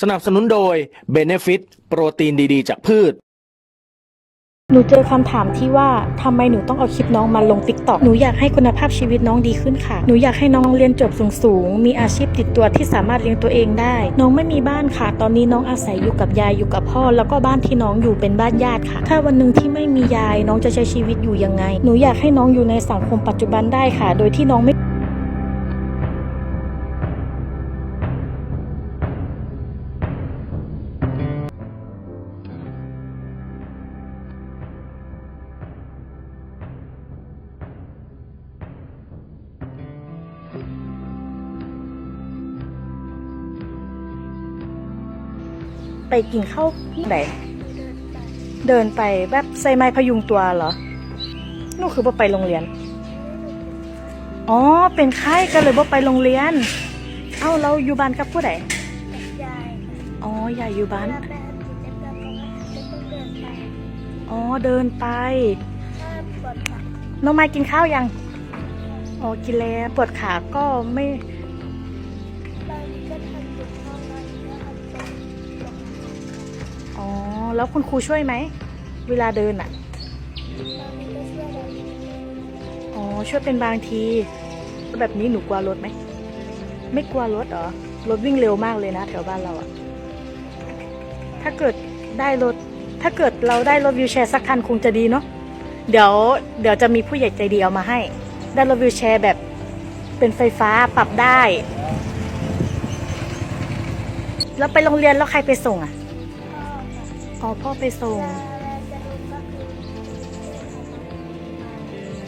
สนับสนุนโดย Benefit โปรตีนดีๆ จากพืช หนูเจอคำถามที่ว่าทำไมหนูต้องเอาคลิปน้องมาลงติ๊กต็อกหนูอยากให้คุณภาพชีวิตน้องดีขึ้นค่ะ หนูอยากให้น้องเรียนจบสูงๆ มีอาชีพติดตัวที่สามารถเลี้ยงตัวเองได้ น้องไม่มีบ้านค่ะ ตอนนี้น้องอาศัยอยู่กับยายอยู่กับพ่อ แล้วก็บ้านที่น้องอยู่เป็นบ้านญาติค่ะ ถ้าวันหนึ่งที่ไม่มียายน้องจะใช้ชีวิตอยู่ยังไง หนูอยากให้น้องอยู่ในสังคมปัจจุบันได้ค่ะ โดยที่น้องไม่ ไปกินข้าวไหนเดินไปแบบใส่ไม้พยุงตัวเหรอนู่นคือว่าไปโรงเรียน อ๋อ เป็นไข้ก็เลยว่าไปโรงเรียน เอ้าเราอยู่บ้านกับผู้ใดยายอ๋อยายอยู่บ้านถ้าไปทำกิจกรรมจะต้องเดินไปอ๋อ เดินไปถ้าปวดขาน้องไม้กินข้าวยัง อ๋อ กินแล้ว ปวดขาก็ไม่ แล้วคุณครูช่วยไหม เวลาเดินอะบางทีก็ช่วยเราอ๋อช่วยเป็นบางทีแบบนี้หนูกลัวรถไหม ไม่กลัวรถเหรอ รถวิ่งเร็วมากเลยนะ แถวบ้านเราอะถ้าเกิดได้รถ ถ้าเกิดเราได้รถวิวแชร์สักคันคงจะดีเนาะ เดี๋ยว เดี๋ยวจะมีผู้ใหญ่ใจดีเอามาให้ ได้รถวิวแชร์แบบเป็นไฟฟ้าปรับได้ แล้วไปโรงเรียนแล้วใครไปส่งอะ อกับอ๋อพ่อไปส่งยายเวลาจะลงก็คือ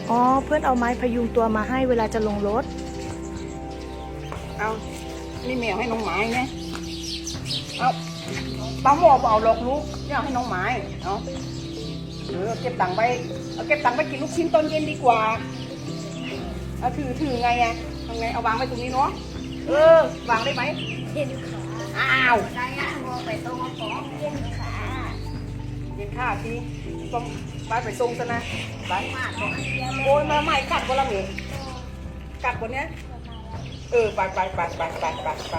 อ๋อเพื่อนเอาไม้พยุงตัวมาให้เวลาจะลงรถ เอา นี่แมวให้น้องไม้ไงเอาป้าหมอเอาหลอกลูกเนี่ยเอาให้น้องไม้เอาเออเก็บตังค์ไปเอาเก็บตังค์ไปกินลูกชิ้นตอนเย็นดีกว่าเอาถือถือไงอะทำไงเอาวางไว้ตรงนี้เนาะ เออ วางได้ไหมเห็นขาอ้าวได้อะมองไปตรงกระป๋อง เห็นข้าทีต้องไปไปส่งซะนะไปมากกว่าอันเดียวเลยโอ้ยมาใหม่กัดคนละเหม็นกัดคนเนี้ยเออไปไปไปไปไปไปไป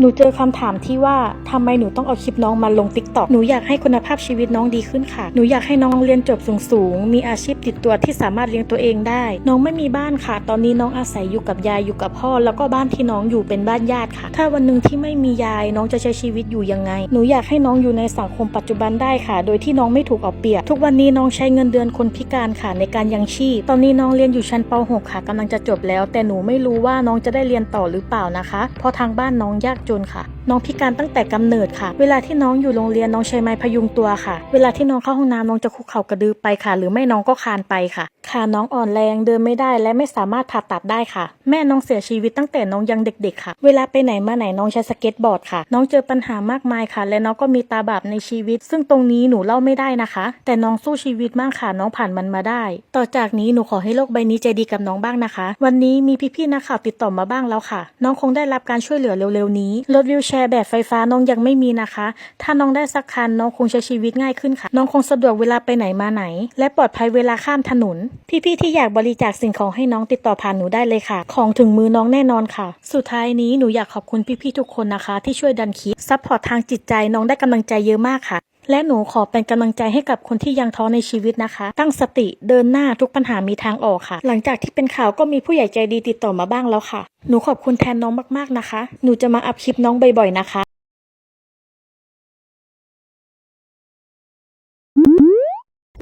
หนูเจอคำถามที่ว่าทำไมหนูต้องเอาคลิปน้องมาลงติ๊กต็อกหนูอยากให้คุณภาพชีวิตน้องดีขึ้นค่ะ หนูอยากให้น้องเรียนจบสูงๆ มีอาชีพติดตัวที่สามารถเลี้ยงตัวเองได้ น้องไม่มีบ้านค่ะ ตอนนี้น้องอาศัยอยู่กับยายอยู่กับพ่อ แล้วก็บ้านที่น้องอยู่เป็นบ้านญาติค่ะ ถ้าวันหนึ่งที่ไม่มียายน้องจะใช้ชีวิตอยู่ยังไง หนูอยากให้น้องอยู่ในสังคมปัจจุบันได้ค่ะ โดยที่น้องไม่ถูกเอาเปรียบ ทุกวันนี้น้องใช้เงินเดือนคนพิการค่ะในการยังชีพ ตอนนี้น้องเรียนอยู่ชั้นป .6 ค่ะกำลังจะจบแล้ว แต่หนูไม่รู้ว่าน้องจะได้เรียนต่อหรือเปล่านะคะ เพราะทางบ้านน้องยากจนค่ะ น้องพิการตั้งแต่กำเนิดค่ะ เวลาที่น้องอยู่โรงเรียนน้องใช้ไม้พยุงตัวค่ะ เวลาที่น้องเข้าห้องน้ำน้องจะคุกเข่ากระดือไปค่ะ หรือไม่น้องก็คานไปค่ะ ขาน้องอ่อนแรงเดินไม่ได้และไม่สามารถผ่าตัดได้ค่ะ แม่น้องเสียชีวิตตั้งแต่น้องยังเด็ก ๆ ค่ะ เวลาไปไหนมาไหนน้องใช้สเก็ตบอร์ดค่ะ น้องเจอปัญหามากมายค่ะ และน้องก็มีตาบาปในชีวิต ซึ่งตรงนี้หนูเล่าไม่ได้นะคะ แต่น้องสู้ชีวิตมากค่ะน้องผ่านมันมาได้ ต่อจากนี้หนูขอให้โลกใบนี้ใจดีกับน้องบ้างนะคะ วันนี้มีพี่ๆนักข่าวติดต่อมาบ้างแล้วค่ะ น้องคงได้รับการช่วยเหลือเร็วๆนี้รถวิวแชร์แบบไฟฟ้าน้องยังไม่มีนะคะ ถ้าน้องได้สักคันน้องคงใช้ชีวิตง่ายขึ้นค่ะ น้องคงสะดวกเวลาไปไหนมาไหน และปลอดภัยเวลาข้ามถนนพี่ๆที่อยากบริจาคสิ่งของให้น้องติดต่อผ่านหนูได้เลยค่ะ ของถึงมือน้องแน่นอนค่ะ สุดท้ายนี้หนูอยากขอบคุณพี่ๆทุกคนนะคะ ที่ช่วยดันคลิปซัพพอร์ตทางจิตใจน้องได้กำลังใจเยอะมากค่ะ และหนูขอเป็นกำลังใจให้กับคนที่ยังท้อในชีวิตนะคะ ตั้งสติเดินหน้าทุกปัญหามีทางออกค่ะ หลังจากที่เป็นข่าวก็มีผู้ใหญ่ใจดีติดต่อมาบ้างแล้วค่ะ หนูขอบคุณแทนน้องมากๆนะคะ หนูจะมาอัพคลิปน้องบ่อยๆนะคะ